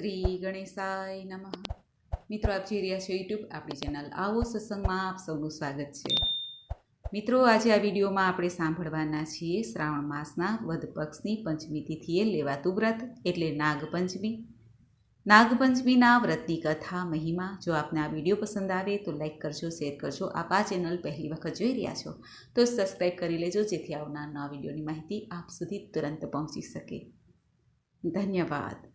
શ્રી ગણેશાય નમઃ. મિત્રો, આપ જોઈ રહ્યા છો યુટ્યુબ આપણી ચેનલ આવો સત્સંગમાં આપ સૌનું સ્વાગત છે. મિત્રો, આજે આ વિડીયોમાં આપણે સાંભળવાના છીએ શ્રાવણ માસના વધ પક્ષની પંચમી તિથિએ લેવાતું વ્રત, એટલે નાગપંચમી. નાગપંચમીના વ્રતની કથા, મહિમા, જો આપને આ વીડિયો પસંદ આવે તો લાઇક કરજો, શેર કરજો. આપ આ ચેનલ પહેલી વખત જોઈ રહ્યા છો, તો સબસ્ક્રાઈબ કરી લેજો, જેથી આવનાર નવા વિડીયોની માહિતી આપ સુધી તુરંત પહોંચી શકે. ધન્યવાદ.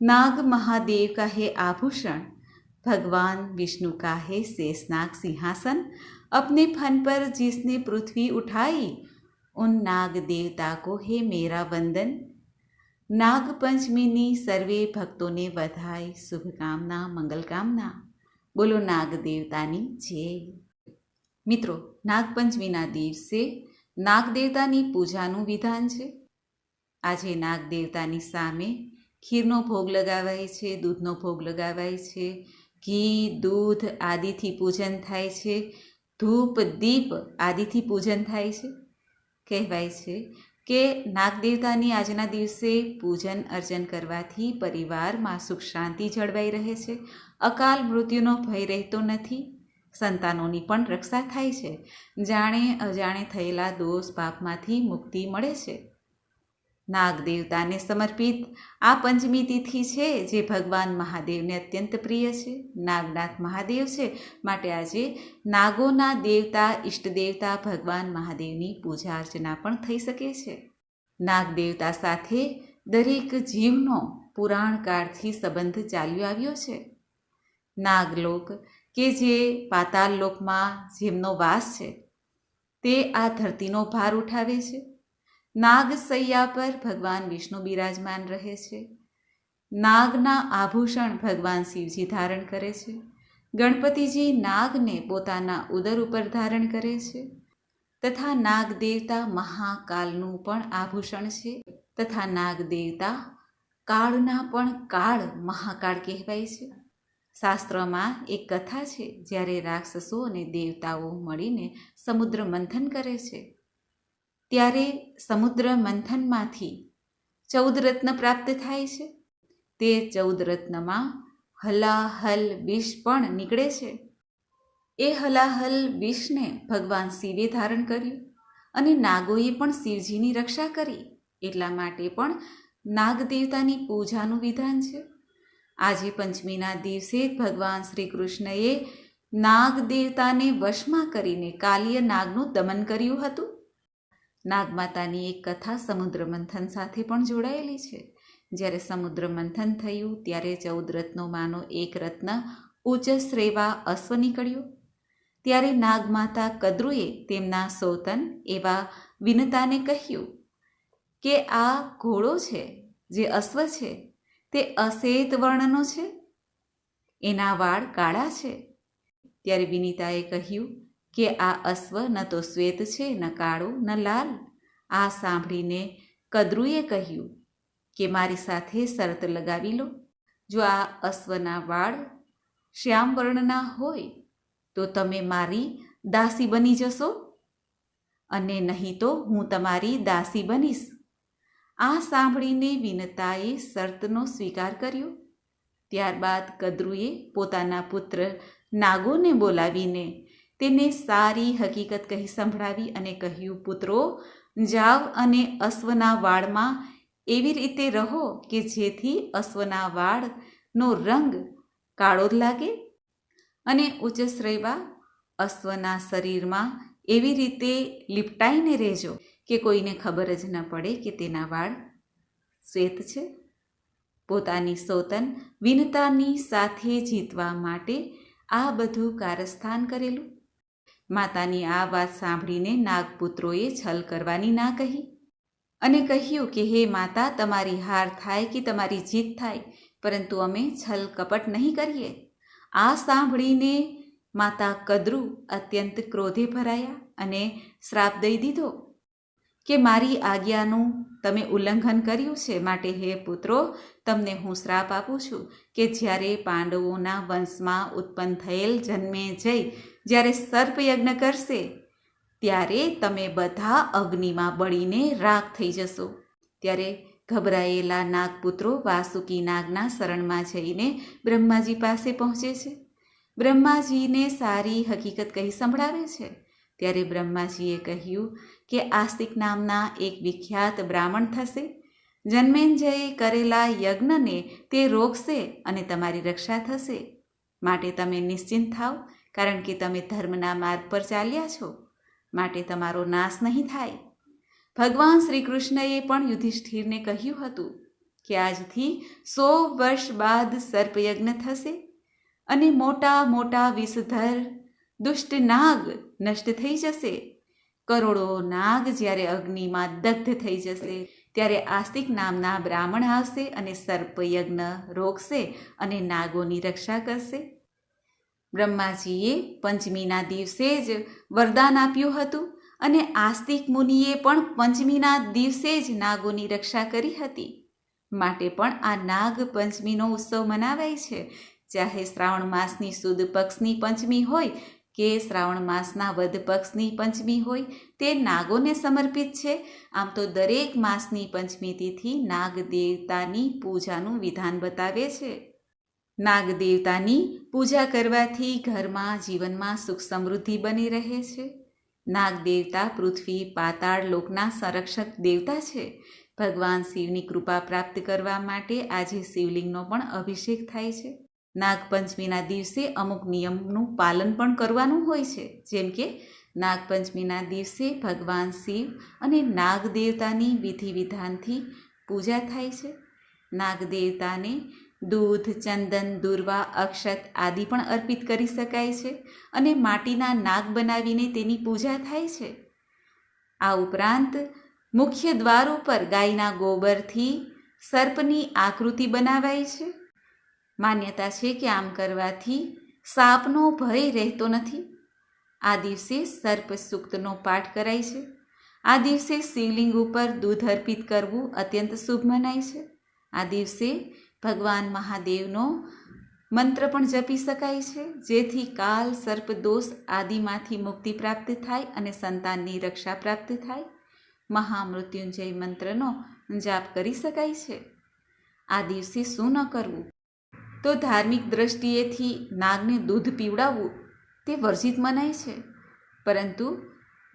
नाग महादेव का है आभूषण भगवान विष्णु का है शेषनाग सिंहासन अपने फन पर जिसने पृथ्वी उठाई उन नाग देवता को है मेरा वंदन नाग पंचमीनी સર્વે ભક્તોને વધાય શુભકામના મંગલકામના બોલો નાગ દેવતાની જય મિત્રો નાગપંચમીના દિવસે નાગ દેવતાની પૂજાનું વિધાન છે આજે નાગ દેવતાની સામે ખીરનો ભોગ લગાવાય છે, દૂધનો ભોગ લગાવાય છે, ઘી, દૂધ આદિથી પૂજન થાય છે, ધૂપ, દીપ આદિથી પૂજન થાય છે, કહેવાય છે કે નાગદેવતાની આજના દિવસે પૂજન અર્ચન કરવાથી પરિવારમાં સુખ શાંતિ જળવાઈ રહે છે, અકાલ મૃત્યુનો ભય રહેતો નથી, સંતાનોની પણ રક્ષા થાય છે, જાણે અજાણે થયેલા દોષ પાપમાંથી મુક્તિ મળે છે. નાગ દેવતાને સમર્પિત આ પંચમી તિથિ છે, જે ભગવાન મહાદેવને અત્યંત પ્રિય છે. નાગનાથ મહાદેવ છે માટે આજે નાગોના દેવતા ઈષ્ટ દેવતા ભગવાન મહાદેવની પૂજા અર્ચના પણ થઈ શકે છે. નાગ દેવતા સાથે દરેક જીવનો પુરાણકાળથી સંબંધ ચાલ્યો આવ્યો છે. નાગલોક, કે જે પાતાળ લોકમાં જેમનો વાસ છે, તે આ ધરતીનો ભાર ઉઠાવે છે. નાગ સૈયા પર ભગવાન વિષ્ણુ બિરાજમાન રહે છે. નાગના આભૂષણ ભગવાન શિવજી ધારણ કરે છે. ગણપતિજી નાગને પોતાના ઉદર ઉપર ધારણ કરે છે. તથા નાગ દેવતા મહાકાલનું પણ આભૂષણ છે. તથા નાગ દેવતા કાળના પણ કાળ મહાકાળ કહેવાય છે. શાસ્ત્રમાં એક કથા છે, જ્યારે રાક્ષસો અને દેવતાઓ મળીને સમુદ્ર મંથન કરે છે. ત્યારે સમુદ્ર મંથનમાંથી ચૌદ રત્ન પ્રાપ્ત થાય છે. તે ચૌદ રત્નમાં હલાહલ વિષ પણ નીકળે છે. એ હલાહલ વિષને ભગવાન શિવે ધારણ કર્યું અને નાગોએ પણ શિવજીની રક્ષા કરી. એટલા માટે પણ નાગ દેવતાની પૂજાનું વિધાન છે. આજે પંચમીના દિવસે ભગવાન શ્રી કૃષ્ણએ નાગ દેવતાને વશમાં કરીને કાલીય નાગનું દમન કર્યું હતું. નાગમાતાની એક કથા સમુદ્ર મંથન સાથે પણ જોડાયેલી છે. જ્યારે સમુદ્ર મંથન થયું, ત્યારે ચૌદ રત્નોમાંનો એક રત્ન ઉચ્ચ શ્રેવા અશ્વ નીકળ્યો. ત્યારે નાગમાતા કદ્રુએ તેમના સૌતન એવા વિનતાને કહ્યું કે આ ઘોડો છે, જે અશ્વ છે, તે અશ્વેત વર્ણનો છે. એના વાળ કાળા છે. ત્યારે વિનિતાએ કહ્યું કે આ અશ્વ ન તો શ્વેત છે, ન કાળો, ન લાલ? આ સાંભળીને કદ્રુએ કહ્યું, કે મારી સાથે શરત લગાવી લો. જો આ અશ્વના વાળ શ્યામ વર્ણના હોય, તો તમે મારી દાસી બની જશો. અને નહીં તો હું તમારી દાસી બનીશ. આ સાંભળીને વિનતાએ શરતનો સ્વીકાર કર્યો. ત્યારબાદ કદ્રુએ પોતાના પુત્ર નાગોને બોલાવીને તેને સારી હકીકત કહી સંભળાવી અને કહ્યું, પુત્રો, જાવ અને અશ્વના વાળમાં એવી રીતે રહો કે જેથી અશ્વના વાળનો રંગ કાળો જ લાગે અને ઉચ્ચશ્રેવા અશ્વના શરીરમાં એવી રીતે લીપટાઈને રહેજો કે કોઈને ખબર જ ન પડે કે તેના વાળ શ્વેત છે. પોતાની સોતન વિનતાની સાથે જીતવા માટે આ બધું કારસ્થાન કરેલું માતાની આ વાત સાંભળીને નાગપુત્રોએ છલ કરવાની ના કહી અને કહ્યું કે, હે માતા, તમારી હાર થાય કે તમારી જીત થાય? પરંતુ અમે છલ કપટ નહીં કરીએ. આ સાંભળીને માતા કદરુ અત્યંત ક્રોધે ભરાયા અને શ્રાપ દઈ દીધો. કે મારી આજ્ઞાનું તમે ઉલ્લંઘન કર્યું છે માટે હે પુત્રો, તમને હું શ્રાપ આપું છું કે જ્યારે પાંડવોના વંશમાં ઉત્પન્ન થયેલ જન્મે જઈ, જ્યારે સર્પયજ્ઞ કરશે, ત્યારે તમે બધા અગ્નિમાં બળીને રાખ થઈ જશો. ત્યારે ગભરાયેલા નાગપુત્રો વાસુકી નાગના શરણમાં જઈને બ્રહ્માજી પાસે પહોંચે છે. બ્રહ્માજીને સારી હકીકત કહી સંભળાવે છે. ત્યારે બ્રહ્માજીએ કહ્યું કે આસ્તિક નામના એક વિખ્યાત બ્રાહ્મણ થશે? જન્મેન્જયે કરેલા યજ્ઞને તે રોકશે અને તમારી રક્ષા થશે. માટે તમે નિશ્ચિંત થાવ, કારણ કે તમે ધર્મના માર્ગ પર ચાલ્યા છો. માટે તમારો નાશ નહીં થાય. ભગવાન શ્રી કૃષ્ણએ પણ યુધિષ્ઠિરને કહ્યું હતું કે આજથી સો વર્ષ બાદ સર્પયજ્ઞ થશે અને મોટા મોટા વિષધર, દુષ્ટ નાગ નષ્ટ થઈ જશે. કરોડો નાગ જ્યારે અગ્નિમાં દગ્ધ થઈ જશે, ત્યારે આસ્તિક નામના બ્રાહ્મણ આવશે અને સર્પયજ્ઞ રોકશે અને નાગોની રક્ષા કરશે. બ્રહ્માજીએ પંચમીના દિવસે જ વરદાન આપ્યું હતું અને આસ્તિક મુનિએ પણ પંચમીના દિવસે જ નાગોની રક્ષા કરી હતી. માટે પણ આ નાગ પંચમીનો ઉત્સવ મનાવાય છે. ચાહે શ્રાવણ માસની સુદ પક્ષની પંચમી હોય કે શ્રાવણ માસના વધ પક્ષની પંચમી હોય તે નાગોને સમર્પિત છે. આમ તો દરેક માસની પંચમી તિથિ નાગ દેવતાની પૂજાનું વિધાન બતાવે છે. નાગ દેવતાની પૂજા કરવાથી ઘરમાં જીવનમાં સુખ સમૃદ્ધિ બની રહે છે. નાગ દેવતા પૃથ્વી, પાતાળ લોકના સંરક્ષક દેવતા છે. ભગવાન શિવની કૃપા પ્રાપ્ત કરવા માટે આજે શિવલિંગનો પણ અભિષેક થાય છે. નાગપંચમીના દિવસે અમુક નિયમનું પાલન પણ કરવાનું હોય છે. જેમ કે, નાગપંચમીના દિવસે ભગવાન શિવ અને નાગ દેવતાની વિધિ વિધાનથી પૂજા થાય છે. નાગ દેવતાને દૂધ, ચંદન, દુર્વા, અક્ષત આદિ પણ અર્પિત કરી શકાય છે અને માટીના નાગ બનાવીને તેની પૂજા થાય છે. આ ઉપરાંત, મુખ્ય દ્વાર ઉપર ગાયના ગોબરથી સર્પની આકૃતિ બનાવાય છે. માન્યતા છે કે આમ કરવાથી સાપનો ભય રહેતો નથી. આ દિવસે સર્પ સૂક્તનો પાઠ કરાય છે. આ દિવસે શિવલિંગ ઉપર દૂધ અર્પિત કરવું અત્યંત શુભ મનાય છે. આ દિવસે ભગવાન મહાદેવનો મંત્ર પણ જપી શકાય છે, જેથી કાલ સર્પ દોષ આદિમાંથી મુક્તિ પ્રાપ્ત થાય અને સંતાનની રક્ષા પ્રાપ્ત થાય. મહામૃત્યુંજય મંત્રનો જાપ કરી શકાય છે. આ દિવસે શું ન કરવું? તો ધાર્મિક દ્રષ્ટિએથી નાગને દૂધ પીવડાવવું તે વર્જિત મનાય છે. પરંતુ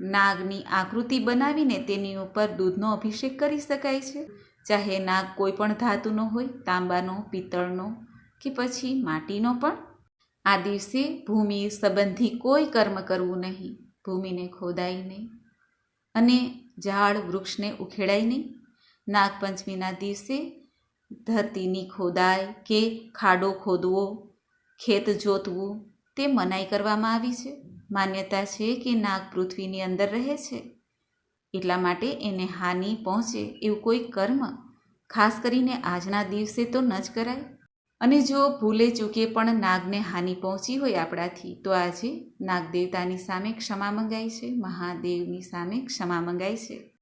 નાગની આકૃતિ બનાવીને તેની ઉપર દૂધનો અભિષેક કરી શકાય છે. ચાહે નાગ કોઈ પણ ધાતુનો હોય, તાંબાનો, પિત્તળનો કે પછી માટીનો પણ. આ દિવસે ભૂમિ સંબંધી કોઈ કર્મ કરવું નહીં, ભૂમિને ખોદાય નહીં અને ઝાડ વૃક્ષને ઉખેડાય નહીં. નાગપંચમીના દિવસે ધરતીની ખોદાઈ કે ખાડો ખોદવો, ખેત જોતવું, તે મનાઈ કરવામાં આવી છે. માન્યતા છે કે નાગ પૃથ્વીની અંદર રહે છે. એટલા માટે એને હાનિ પહોંચે એવું કોઈ કર્મ, ખાસ કરીને આજના દિવસે તો ન જ કરાય. અને જો ભૂલે ચૂકે પણ નાગને હાનિ પહોંચી હોય આપણાથી, તો આજે નાગદેવતાની સામે ક્ષમા મંગાઈ છે, મહાદેવની સામે ક્ષમા મંગાઈ છે.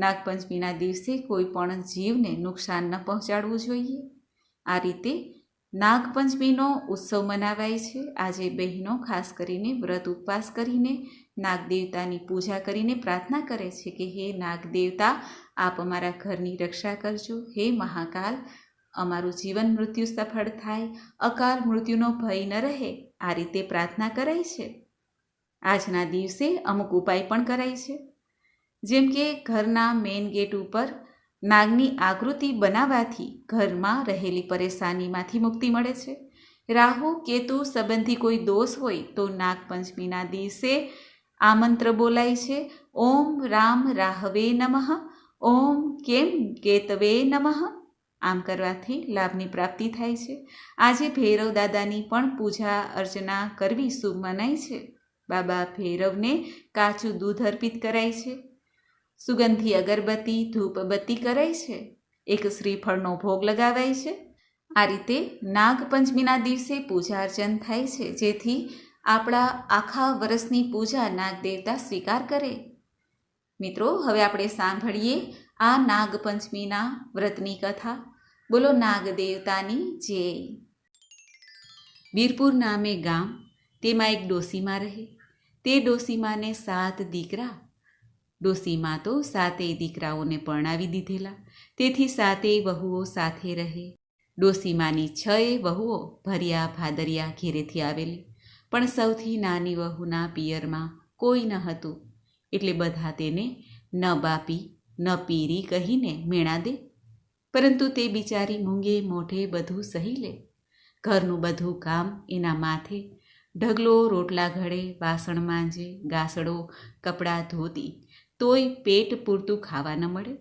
નાગપંચમીના દિવસે કોઈ પણ જીવને નુકસાન ન પહોંચાડવું જોઈએ. આ રીતે નાગપંચમીનો ઉત્સવ મનાવાય છે. આજે બહેનો ખાસ કરીને વ્રત ઉપવાસ કરીને નાગદેવતાની પૂજા કરીને પ્રાર્થના કરે છે કે, હે નાગદેવતા, આપ અમારા ઘરની રક્ષા કરજો. હે મહાકાલ, અમારું જીવન મૃત્યુ સફળ થાય. અકાલ મૃત્યુનો ભય ન રહે. આ રીતે પ્રાર્થના કરાય છે. આજના દિવસે અમુક ઉપાય પણ કરાય છે. જેમ કે ઘરના મેઇન ગેટ ઉપર નાગની આકૃતિ બનાવવાથી ઘરમાં રહેલી પરેશાનીમાંથી મુક્તિ મળે છે. રાહુ, કેતુ સંબંધી કોઈ દોષ હોય તો નાગપંચમીના દિવસે આ મંત્ર બોલાય છે. ઓમ રામ રાહવે નમઃ. ઓમ કેમ કેતવે નમઃ? આમ કરવાથી લાભની પ્રાપ્તિ થાય છે. આજે ભૈરવ દાદાની પણ પૂજા અર્ચના કરવી શુભ મનાય છે. બાબા ભૈરવને કાચું દૂધ અર્પિત કરાય છે. સુગંધી અગરબત્તી ધૂપબત્તી કરાય છે. એક શ્રીફળનો ભોગ લગાવાય છે. આ રીતે નાગપંચમીના દિવસે પૂજા અર્ચન થાય છે, જેથી આપણા આખા વર્ષની પૂજા નાગદેવતા સ્વીકાર કરે. મિત્રો, હવે આપણે સાંભળીએ આ નાગપંચમીના વ્રતની કથા. બોલો નાગદેવતાની જય. વીરપુર નામે ગામ, તેમાં એક ડોસીમાં રહે. તે ડોસીમાને સાત દીકરા ડોસીમાં તો સાતેય દીકરાઓને પરણાવી દીધેલા. તેથી સાતેય વહુઓ સાથે રહે. ડોસીમાની છએ વહુઓ ભર્યા ભાદરિયા ઘેરેથી આવેલી. પણ સૌથી નાની વહુના પિયરમાં કોઈ ન હતું. એટલે બધા તેને ન બાપી, ન પીરી કહીને મેણા દે. પરંતુ તે બિચારી મૂંગે મોઢે બધું સહી લે. ઘરનું બધું કામ એના માથે. ઢગલો રોટલા ઘડે, વાસણ માંજે ગાસડો કપડાં ધોતી. તોય પેટ પૂરતું ખાવા ન મળે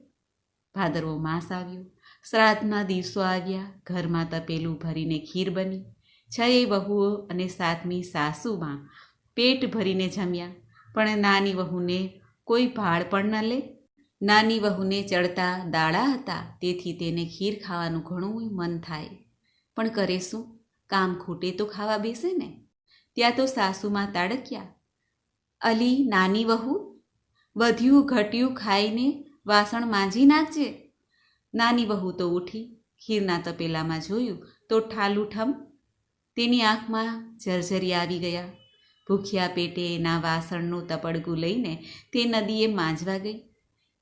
ભાદરવો માસ આવ્યો. શ્રાદ્ધના દિવસો આવ્યા. ઘરમાં તપેલું ભરીને ખીર બની. છએ વહુઓ અને સાતમી સાસુમાં પેટ ભરીને જમ્યા. પણ નાની વહુને કોઈ ભાળ પણ ન લે. નાની વહુને ચડતા દાડા હતા. તેથી તેને ખીર ખાવાનું ઘણું મન થાય. પણ કરે શું? કામ ખૂટે તો ખાવા બેસે ને? ત્યાં તો સાસુમાં તાડક્યા. અલી, નાની વહુ વધ્યું ઘટ્યું ખાઈને વાસણ માંજી નાખજે. નાની વહુ તો ઉઠી ખીરના તપેલામાં જોયું તો ઠાલું ઠમ. તેની આંખમાં જર્જરી આવી ગયા. ભૂખ્યા પેટે એના વાસણનું તપડગું લઈને તે નદીએ માંજવા ગઈ.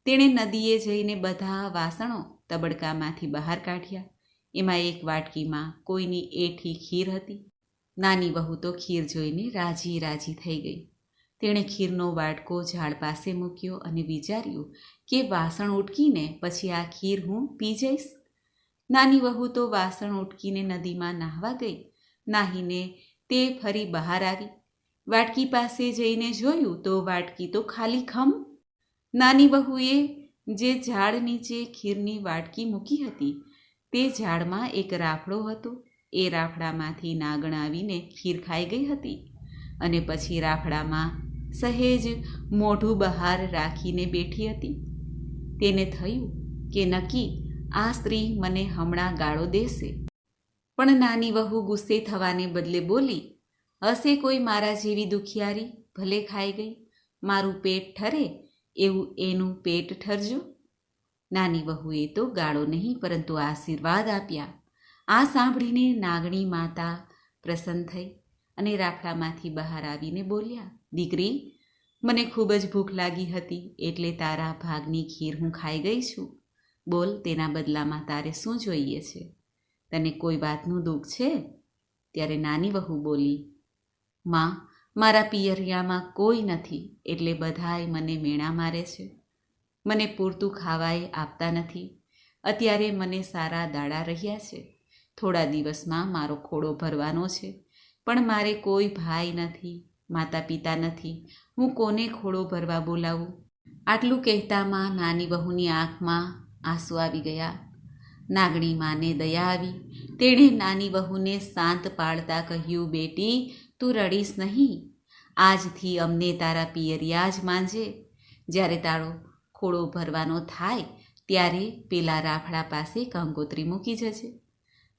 તેણે નદીએ જઈને બધા વાસણો તબડકામાંથી બહાર કાઢ્યા. એમાં એક વાટકીમાં કોઈની એઠી ખીર હતી. નાની વહુ તો ખીર જોઈને રાજી રાજી થઈ ગઈ. તેણે ખીરનો વાટકો ઝાડ પાસે મૂક્યો અને વિચાર્યું કે વાસણ ઉટકીને પછી આ ખીર હું પી જઈશ? નાની વહુ તો વાસણ ઉટકીને નદીમાં નાહવા ગઈ. નાહીને તે ફરી બહાર આવી. વાટકી પાસે જઈને જોયું તો વાટકી તો ખાલી ખમ. નાની વહુએ જે ઝાડ નીચે ખીરની વાટકી મૂકી હતી તે ઝાડમાં એક રાફડો હતો. એ રાફડામાંથી નાગણ આવીને ખીર ખાઈ ગઈ હતી અને પછી રાફડામાં સહેજ મોઢું બહાર રાખીને બેઠી હતી. તેને થયું કે નક્કી આ સ્ત્રી મને હમણાં ગાળો દેશે. પણ નાની વહુ ગુસ્સે થવાને બદલે બોલી, હશે કોઈ મારા જેવી દુખિયારી? ભલે ખાઈ ગઈ. મારું પેટ ઠરે, એવું એનું પેટ ઠરજો. નાની વહુએ તો ગાળો નહીં, પરંતુ આશીર્વાદ આપ્યા. આ સાંભળીને નાગણી માતા પ્રસન્ન થઈ. અને રાખડામાંથી બહાર આવીને બોલ્યા, દીકરી, મને ખૂબ જ ભૂખ લાગી હતી, એટલે તારા ભાગની ખીર હું ખાઈ ગઈ છું. બોલ, તેના બદલામાં તારે શું જોઈએ છે? તને કોઈ વાતનું દુઃખ છે? ત્યારે નાની વહુ બોલી, માં, મારા પિયરિયામાં કોઈ નથી, એટલે બધાએ મને મેણા મારે છે. મને પૂરતું ખાવાય આપતા નથી. અત્યારે મને સારા દાડા રહ્યા છે. થોડા દિવસમાં મારો ખોડો ભરવાનો છે. પણ મારે કોઈ ભાઈ નથી માતા પિતા નથી. હું કોને ખોળો ભરવા બોલાવું? આટલું કહેતામાં નાની વહુની આંખમાં આંસુ આવી ગયા. નાગણી માને દયા આવી. તેણે નાની વહુને શાંત પાડતા કહ્યું, બેટી, તું રડીશ નહીં. આજથી અમને તારા પિયરિયા જ માંજે. જ્યારે તારો ખોળો ભરવાનો થાય, ત્યારે પેલા રાફડા પાસે કંકોત્રી મૂકી જજે.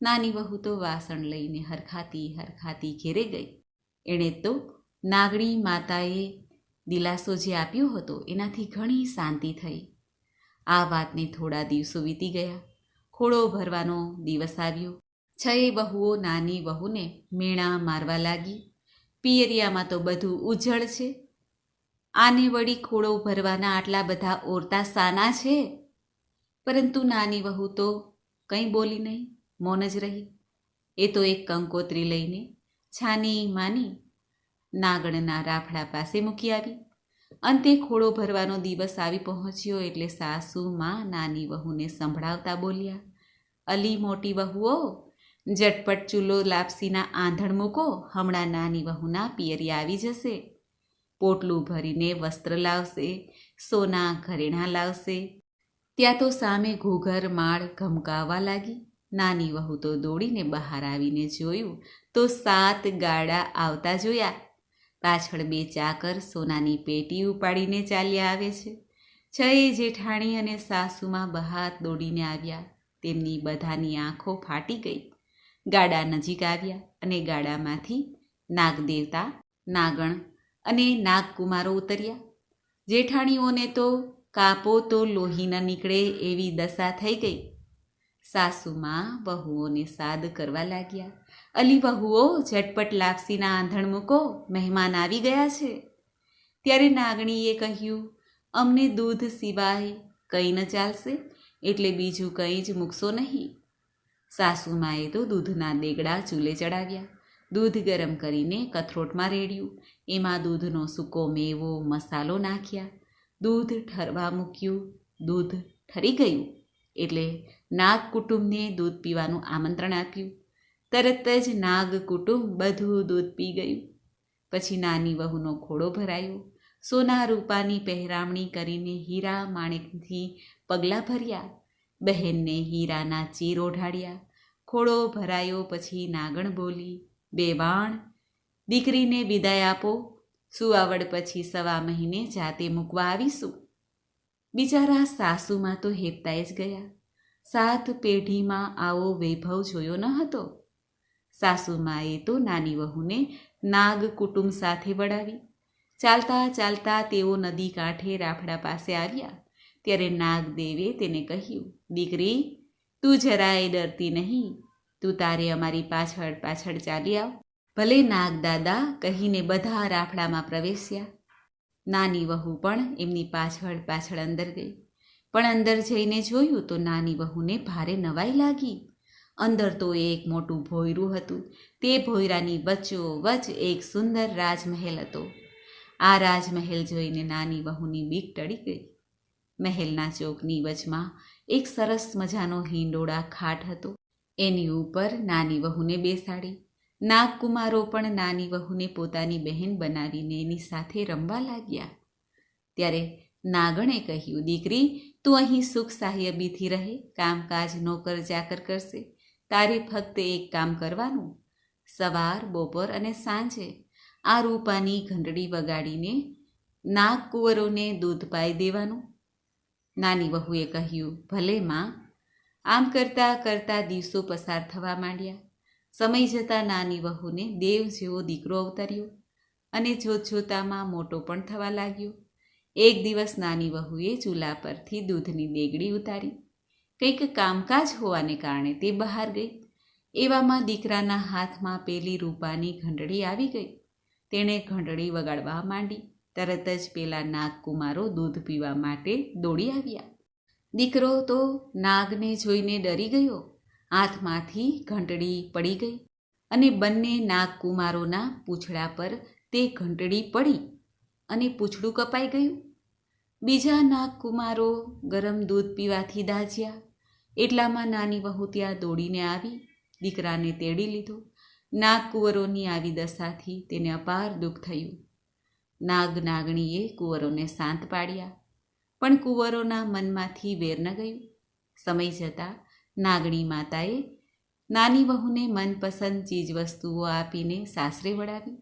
નાની વહુ તો વાસણ લઈને હરખાતી હરખાતી ઘેરે ગઈ. એણે તો નાગણી માતાએ દિલાસો જે આપ્યો હતો એનાથી ઘણી શાંતિ થઈ. આ વાતને થોડા દિવસો વીતી ગયા. ખોડો ભરવાનો દિવસ આવ્યો. છએ વહુઓ નાની વહુને મેણા મારવા લાગી. પિયરિયામાં તો બધું ઉજળ છે. આને વળી ખોડો ભરવાના આટલા બધા ઓરતા સાના છે? પરંતુ નાની વહુ તો કંઈ બોલી નહીં. મૌન જ રહી. એ તો એક કંકોત્રી લઈને છાની માની નાગણના રાફડા પાસે મૂકી આવી. અંતે ખોળો ભરવાનો દિવસ આવી પહોંચ્યો એટલે સાસુ માં નાની વહુને સંભળાવતા બોલ્યા, અલી મોટી વહુઓ, ઝટપટ ચૂલો લાપસીના આંધણ મૂકો, હમણાં નાની વહુના પિયરી આવી જશે. પોટલું ભરીને વસ્ત્ર લાવશે, સોના ઘરેણાં લાવશે. ત્યાં તો સામે ઘૂઘર, માળ ઘમકાવવા લાગી. નાની વહુ તો દોડીને બહાર આવીને જોયું તો સાત ગાડા આવતા જોયા. પાછળ બે ચાકર સોનાની પેટી ઉપાડીને ચાલ્યા આવે છે. છએ જેઠાણી અને સાસુમાં બહાર દોડીને આવ્યા. તેમની બધાની આંખો ફાટી ગઈ. ગાડા નજીક આવ્યા અને ગાડામાંથી નાગદેવતા, નાગણ અને નાગકુમારો ઉતર્યા. જેઠાણીઓને તો કાપો તો લોહી ન નીકળે એવી દશા થઈ ગઈ. સાસુમાં વહુઓને સાદ કરવા લાગ્યા. અલી વહુઓ ઝટપટ લાપસીના આંધણ મૂકો, મહેમાન આવી ગયા છે. ત્યારે નાગણીએ કહ્યું, અમને દૂધ સિવાય કંઈ ન ચાલશે, એટલે બીજું કંઈ જ મૂકશો નહીં. સાસુમાએ તો દૂધના દેગડા ચૂલે ચડાવ્યા. દૂધ ગરમ કરીને કથરોટમાં રેડ્યું. એમાં દૂધનો સૂકો મેવો, મસાલો નાખ્યા. દૂધ ઠરવા મૂક્યું. દૂધ ઠરી ગયું. એટલે નાગ કુટુંબને દૂધ પીવાનું આમંત્રણ આપ્યું. તરત જ નાગ કુટુંબ બધું દૂધ પી ગયું. પછી નાની વહુનો ખોડો ભરાયો. સોના રૂપાની પહેરામણી કરીને હીરા માણેકથી પગલાં ભર્યા. બહેનને હીરાના ચીર ઓઢાડ્યા. ખોડો ભરાયો પછી નાગણ બોલી, બે બાણ, દીકરીને વિદાય આપો. સુવાવડ પછી સવા મહિને જાતે મૂકવા આવીશું. બિચારા સાસુમાં તો હેપતાઈ જ ગયા. સાત પેઢીમાં આવો વૈભવ જોયો ન હતો. સાસુમાએ તો નાની વહુને નાગ કુટુંબ સાથે વડાવી ચાલતા ચાલતા તેઓ નદી કાંઠે રાફડા પાસે આવ્યા. ત્યારે નાગદેવે તેને કહ્યું, દીકરી, તું જરાય ડરતી નહીં. તું તારે અમારી પાછળ પાછળ ચાલી આવ. ભલે નાગદાદા કહીને બધા રાફડામાં પ્રવેશ્યા નાની વહુ પણ એમની પાછળ પાછળ અંદર ગઈ. પણ અંદર જઈને જોયું તો નાની વહુને ભારે નવાઈ લાગી. અંદર તો એક મોટું ભોયરું હતું. તે ભોયરાની વચ એક સુંદર રાજમહેલ હતો. આ રાજમહેલ જોઈને નાની વહુની બીક ટળી ગઈ. મહેલના ચોકની વચમાં એક સરસ મજાનો હિંડોળા ખાટ હતો. એની ઉપર નાની વહુને બેસાડી. નાગકુમારો પણ નાની વહુને પોતાની બહેન બનાવીને એની સાથે રમવા લાગ્યા. ત્યારે નાગણે કહ્યું, દીકરી, તું અહીં સુખ સાહ્યબીથી રહે, કામકાજ નોકર ચાકર કરશે. તારે ફક્ત એક કામ કરવાનું. સવાર, બપોર અને સાંજે આ રૂપાની ઘંટડી વગાડીને નાગ કુંવરોને દૂધ પાઈ દેવાનું. નાની વહુએ કહ્યું, ભલે, માં. આમ કરતાં કરતાં દિવસો પસાર થવા માંડ્યા. સમય જતાં નાની વહુને દેવ જેવો દીકરો અવતર્યો અને જોત જોતામાં મોટો પણ થવા લાગ્યો. એક દિવસ નાની વહુએ ચૂલા પરથી દૂધની દેગડી ઉતારી. કંઈક કામકાજ હોવાને કારણે તે બહાર ગઈ. એવામાં દીકરાના હાથમાં પેલી રૂપાની ઘંટડી આવી ગઈ. તેણે ઘંટડી વગાડવા માંડી. તરત જ પેલા નાગકુમારો દૂધ પીવા માટે દોડી આવ્યા. દીકરો તો નાગને જોઈને ડરી ગયો. હાથમાંથી ઘંટડી પડી ગઈ અને બંને નાગકુમારોના પૂંછડા પર તે ઘંટડી પડી અને પૂંછડું કપાઈ ગયું. બીજા નાગકુમારો ગરમ દૂધ પીવાથી દાઝ્યા એટલામાં નાની વહુ ત્યાં દોડીને આવી, દીકરાને તેડી લીધો. નાગકુંવરોની આવી દશાથી તેને અપાર દુઃખ થયું. નાગ નાગણીએ કુંવરોને શાંત પાડ્યા, પણ કુંવરોના મનમાંથી વેર ન ગયું. સમય જતાં નાગણી માતાએ નાની વહુને મનપસંદ ચીજવસ્તુઓ આપીને સાસરે વળાવી.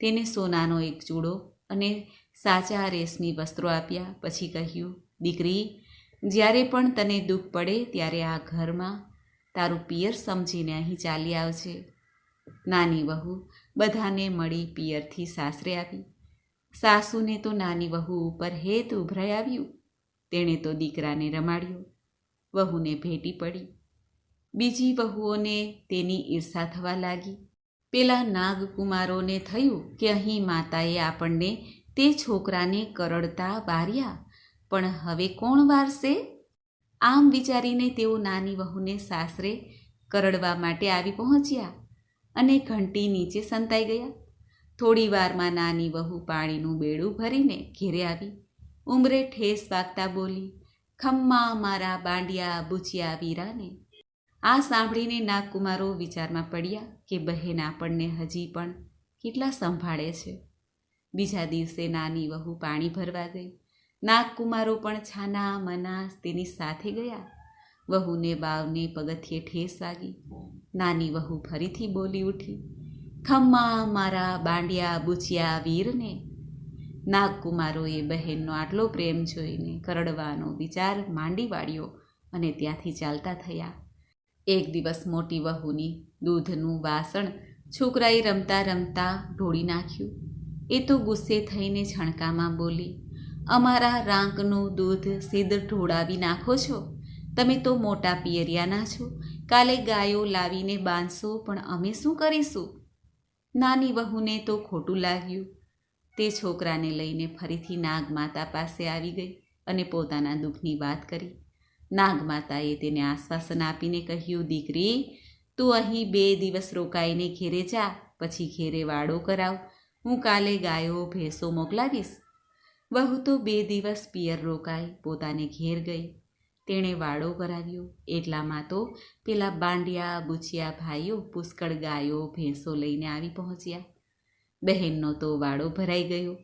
તેને સોનાનો એક ચૂડો અને સાચા રેશમી વસ્ત્રો આપ્યા. પછી કહ્યું, દીકરી, જ્યારે પણ તને દુઃખ પડે ત્યારે આ ઘરમાં તારું પિયર સમજીને અહીં ચાલી આવશે નાની વહુ બધાને મળી પિયરથી સાસરે આવી. સાસુને તો નાની વહુ ઉપર હેત ઉભરાઈ આવ્યું. તેણે તો દીકરાને રમાડ્યો. વહુને ભેટી પડી. બીજી વહુઓને તેની ઈર્ષા થવા લાગી. પેલા નાગકુમારોને થયું કે અહીં માતાએ આપણને તે છોકરાને કરડતા વાર્યા, પણ હવે કોણ વારશે? આમ વિચારીને તેઓ નાની વહુને સાસરે કરડવા માટે આવી પહોંચ્યા અને ઘંટી નીચે સંતાઈ ગયા. થોડી વારમાં નાની વહુ પાણીનું બેડું ભરીને ઘેરે આવી. ઉમરે ઠેસ વાગતા બોલી ખમ્મા મારા બાંડિયા બુચિયા વીરાને. આ સાંભળીને નાગકુમારો વિચારમાં પડ્યા કે બહેન આપણને હજી પણ કેટલા સંભાળે છે. બીજા દિવસે નાની વહુ પાણી ભરવા ગઈ. નાગકુમારો પણ છાના મનાસ તેની સાથે ગયા. વહુને બાવને પગથિયે ઠેસ વાગી નાની વહુ ફરીથી બોલી ઉઠી, ખમ્મા મારા બાંડિયા બુચિયા વીરને નાગકુમારોએ બહેનનો આટલો પ્રેમ જોઈને કરડવાનો વિચાર માંડી વાળ્યો અને ત્યાંથી ચાલતા થયા. એક દિવસ મોટી વહુની દૂધનું વાસણ છોકરાએ રમતા રમતા ઢોળી નાખ્યું. એ તો ગુસ્સે થઈને છણકામાં બોલી, અમારા રાંકનું દૂધ સીધ ઢોળાવી નાખો છો? તમે તો મોટા પિયરિયાના છો. કાલે ગાયો લાવીને બાંધશો, પણ અમે શું કરીશું? નાની વહુને તો ખોટું લાગ્યું. તે છોકરાને લઈને ફરીથી નાગમાતા પાસે આવી ગઈ અને પોતાના દુઃખની વાત કરી. નાગમાતાએ તેને આશ્વાસન આપીને કહ્યું, દીકરી, તું અહીં બે દિવસ રોકાઈને ઘેરે જા, પછી ઘેરે વાડો કરાવ. હું કાલે ગાયો, ભેંસો મોકલાવીશ. વહુ તો બે દિવસ પિયર રોકાઈ પોતાને ઘેર ગઈ. તેણે વાડો કરાવ્યો. એટલામાં તો પેલા બાંડિયા બુચિયા ભાઈઓ પુષ્કળ ગાયો, ભેંસો લઈને આવી પહોંચ્યા. બહેનનો તો વાડો ભરાઈ ગયો.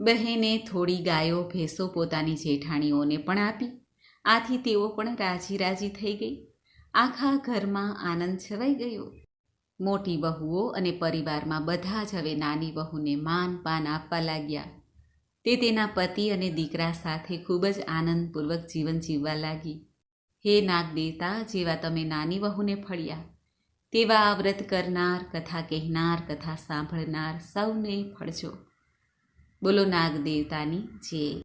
બહેને થોડી ગાયો ભેંસો પોતાની જેઠાણીઓને પણ આપી. આથી તેઓ પણ રાજી રાજી થઈ ગઈ. આખા ઘરમાં આનંદ છવાઈ ગયો. મોટી વહુઓ અને પરિવારમાં બધા જ હવે નાની વહુને માન પાન આપવા લાગ્યા. તે તેના પતિ અને દીકરા સાથે ખૂબ જ આનંદપૂર્વક જીવન જીવવા લાગી. હે નાગ દેવતા જેવા તમે નાની વહુને ફળ્યા તેવા આ વ્રત કરનાર, કથા કહેનાર, કથા સાંભળનાર સૌને ફળજો. બોલો નાગદેવતાની જે.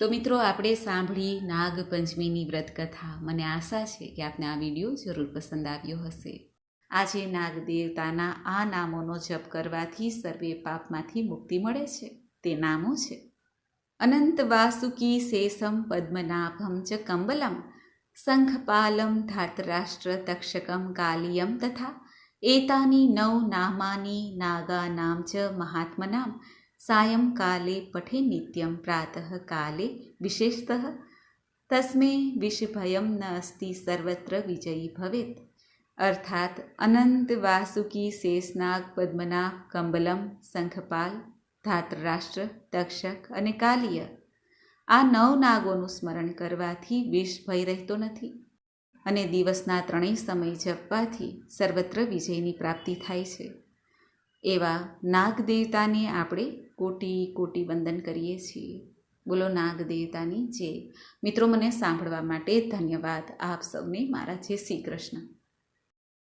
તો મિત્રો, આપણે સાંભળી નાગપંચમીની વ્રત કથા મને આશા છે કે આપને આ વીડિયો જરૂર પસંદ આવ્યો હશે. આજે નાગદેવતાના આ નામોનો જપ કરવાથી સર્વે પાપમાંથી મુક્તિ મળે છે. તે નામો છે. અનંત વાસુકી શેષમ પદ્મનાભમ ચ કંબલમ. શંખપાલમ ધાતરાષ્ટ્ર તક્ષકમ કાલિયમ તથા એતાની નવ નામાની નાગાનામ ચ મહાત્મનામ સાયંકાલે પઠે નિત્યમ પ્રાતઃ કાલે વિશેષતઃ તસ્મે વિષભયમ ન અસ્તિ સર્વત્ર વિજયી ભવેત અર્થાત અનંત વાસુકી શેષનાગ પદ્મનાભ કંબલમ શંખપાલ ધાતરાષ્ટ્ર તક્ષક અને કાલિય આ નવ નાગોનું સ્મરણ કરવાથી વિષ ભય રહેતો નથી અને દિવસના ત્રણેય સમય જપવાથી સર્વત્ર વિજયની પ્રાપ્તિ થાય છે. એવા નાગદેવતાને આપણે કોટી કોટી વંદન કરીએ છીએ. બોલો નાગદેવતાની જય. મિત્રો, મને સાંભળવા માટે ધન્યવાદ. આપ સૌને મારા જય શ્રી કૃષ્ણ.